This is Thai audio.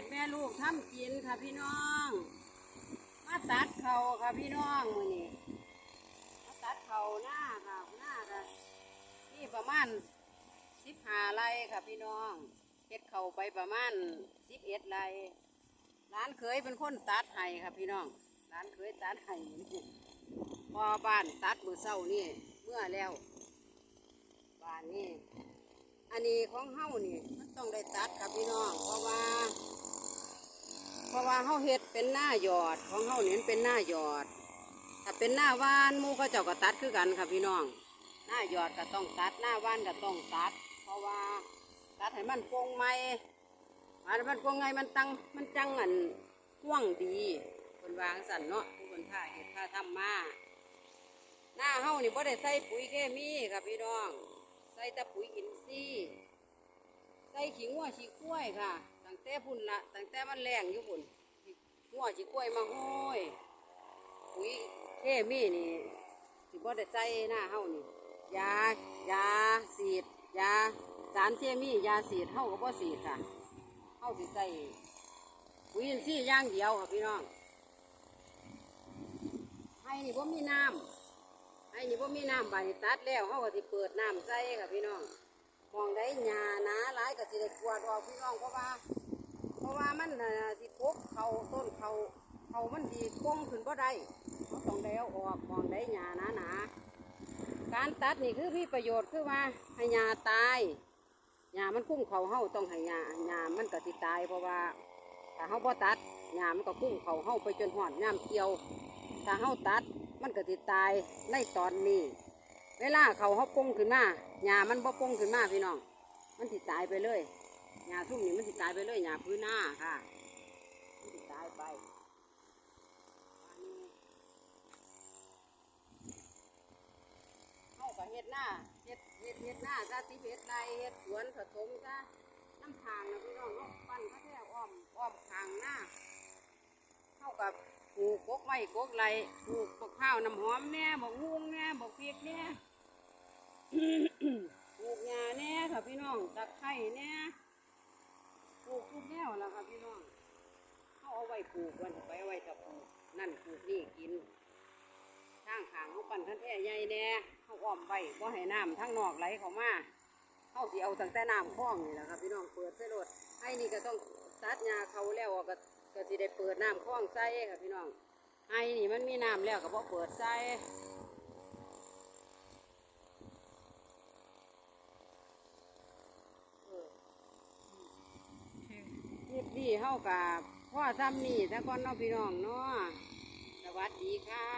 ษแม่ลูกทำกินค่ะพี่น้อง มาตัดเขาค่ะพี่น้องมือนี้มาตัดเขาหน้าค่ะหน้าค่ะนี่ประมาณสิบห้าไร่ค่ะพี่น้องเฮ็ดเขาไปประมาณสิบเอ็ดไร่ร้านเคยเป็นคนตัดให้ค่ะพี่น้องร้านเคยตัดให้พอบ้านตัดมือเศร้านี่เมื่อแล้วบ้านนี่อันนี้ของเฮานี่มันต้องได้ตัดครับพี่น้อง เพราะว่า เพราะว่าเฮาเฮ็ดเป็นหน้าหยอดของเฮาเนี่มันเป็นหน้าหยอด ถ้าเป็นหน้าว่านมูเขาเจ้าก็ตัดคือกันครับพี่น้อง หน้าหยอดก็ต้องตัดหน้าว่านก็ต้องตัด เพราะว่าตัดให้มันโปร่งไหมมันมันโปร่งไงมันตังมันจังอันห่วงดีคนวางสั่นเนาะผู้คนท่าเห็ดท่าทำมาหน้าเฮานี่บ่ได้ใส่ปุ๋ยเคมีครับพี่น้อง ใส่แต่ปุ๋ยอินทรีย์ใส่ขี้งัวขี้กล้วยค่ะ ตั้งแต่พุ่นละตั้งแต่มันแรงอยู่พุ่นขี้งัวขี้กล้วยมาห้อยปุ๋ยเคมีนี่สิบ่ได้ใส่หน้าเฮานี่ยายาสีดยาสารเคมียาสีดเฮาก็บ่สีดค่ะเฮาสิใส่ปุ๋ยอินทรีย์อย่างเดียวค่ะพี่น้องให้นี่บ่มีน้ำไอ้นี่พ่มีน้ำใบดตัดแล้วเขาก็สิเปิดน้ำใส่ค่ะพี่น้อง มองได้หญ้าหนาหลายก็สิได้กวาดออกพี่น้องเพราะว่า เพราะว่ามันน่ะสิพกเขาต้นเขาเขามันดีกงขึ้นบ่ได้เขาต้องได้เอาออกมองได้หญ้าหนาหนาการตัดนี่คือมีประโยชน์คือว่าให้หญ้าตายหญ้ามันคุ้มเขาเฮาต้องให้หญ้าหญ้ามันก็สิตาย เพราะว่าถ้าเฮาบ่ตัดหญ้ามันก็คุ้มเขาเฮาไปจนหอดย่ำเกี่ยวถ้าเฮาตัดมันก็สิตายในตอนนี้ เวลาเขาเฮาปงขึ้นมาหญ้ามันบ่ปงขึ้นมาพี่น้อง มันสิตายไปเลยหญ้าทุ่มนี่มันสิตายไปเลยหญ้าพื้นหน้าค่ะมันสิตายไปอันนี้เฮาก็เฮ็ดหน้าเฮ็ดเฮ็ดเฮ็ดหน้าซะติเฮ็ดไรเฮ็ดสวนผสมซะน้ำทางนะพี่น้องเนาะปั้นเขาแท้อ้อมอ้อมทางหน้าเข้ากับปลูกกกไม้กกไรปลูกบักข้าวน้ำหอมแน่บักฮุ้งแน่บักเปียกแน่ ปลูกหญ้าแน่ค่ะพี่น้องตะ ไคร้แน่ยปลูกทุกแนวแล้วค่ะพี่น้องเขาเอาไว้ปลูกวันไปเอาไว้กับปลูกนั่นปลูกนี่กินทางขางเขาปั่นทันแท่ใหญ่แน่เขาอ้อมไว้ก็ให้น้ำทั้งนอกไหลเข้ามาเขาสิเอาตั้งแต่น้ำคลองนี่แหละครับพี่น้องเปิดใส่รถไอ้นี่ก็ต้องตัดหญ้าเขาแล้วก็ก็สิได้เปิดน้ำคลองใส่ค่ะพี่น้องไอ้นี่มันมีน้ำแล้วก็บ่เปิดใส่เออคลิปนี้ เฮากับพ่อซ้ำนี่ถ้าก่อนเน้องพี่น้องเนาะสวัสดีค่ะ